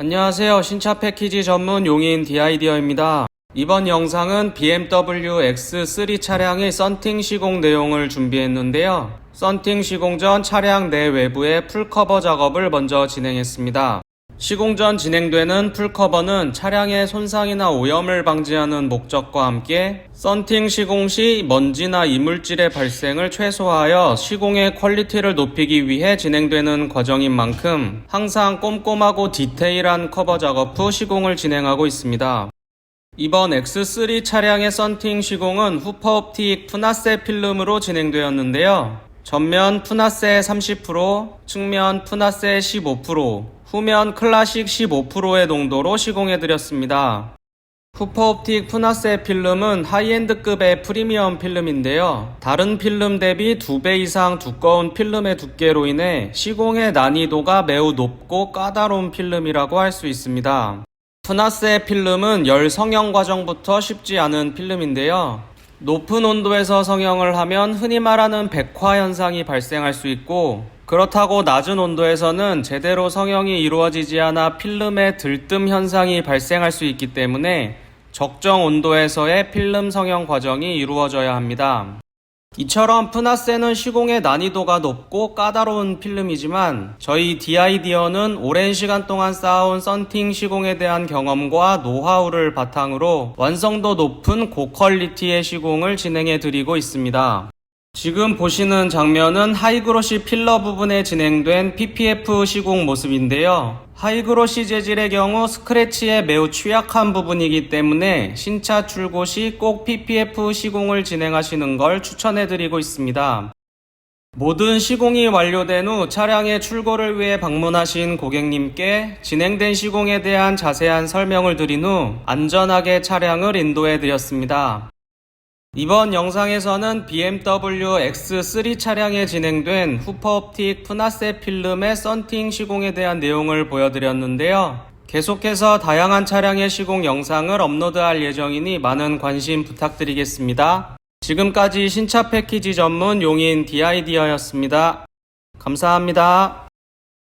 안녕하세요. 신차 패키지 전문 용인 디아이디어입니다. 이번 영상은 BMW X3 차량의 썬팅 시공 내용을 준비했는데요. 썬팅 시공 전 차량 내 외부의 풀커버 작업을 먼저 진행했습니다. 시공 전 진행되는 풀커버는 차량의 손상이나 오염을 방지하는 목적과 함께 썬팅 시공 시 먼지나 이물질의 발생을 최소화하여 시공의 퀄리티를 높이기 위해 진행되는 과정인 만큼 항상 꼼꼼하고 디테일한 커버 작업 후 시공을 진행하고 있습니다. 이번 X3 차량의 썬팅 시공은 후퍼옵틱 푸나세 필름으로 진행되었는데요. 전면 푸나세 30%, 측면 푸나세 15%, 후면 클래식 15%의 농도로 시공해드렸습니다. 후퍼옵틱 푸나세 필름은 하이엔드급의 프리미엄 필름인데요. 다른 필름 대비 2배 이상 두꺼운 필름의 두께로 인해 시공의 난이도가 매우 높고 까다로운 필름이라고 할 수 있습니다. 푸나세 필름은 열 성형 과정부터 쉽지 않은 필름인데요. 높은 온도에서 성형을 하면 흔히 말하는 백화 현상이 발생할 수 있고 그렇다고 낮은 온도에서는 제대로 성형이 이루어지지 않아 필름의 들뜸 현상이 발생할 수 있기 때문에 적정 온도에서의 필름 성형 과정이 이루어져야 합니다. 이처럼 푸나세는 시공의 난이도가 높고 까다로운 필름이지만 저희 디아이디어는 오랜 시간 동안 쌓아온 썬팅 시공에 대한 경험과 노하우를 바탕으로 완성도 높은 고퀄리티의 시공을 진행해 드리고 있습니다. 지금 보시는 장면은 하이그로시 필러 부분에 진행된 PPF 시공 모습인데요. 하이그로시 재질의 경우 스크래치에 매우 취약한 부분이기 때문에 신차 출고 시 꼭 PPF 시공을 진행하시는 걸 추천해 드리고 있습니다. 모든 시공이 완료된 후 차량의 출고를 위해 방문하신 고객님께 진행된 시공에 대한 자세한 설명을 드린 후 안전하게 차량을 인도해 드렸습니다. 이번 영상에서는 BMW X3 차량에 진행된 후퍼옵틱 푸나세 필름의 썬팅 시공에 대한 내용을 보여드렸는데요. 계속해서 다양한 차량의 시공 영상을 업로드할 예정이니 많은 관심 부탁드리겠습니다. 지금까지 신차 패키지 전문 용인 디아이디어였습니다. 감사합니다.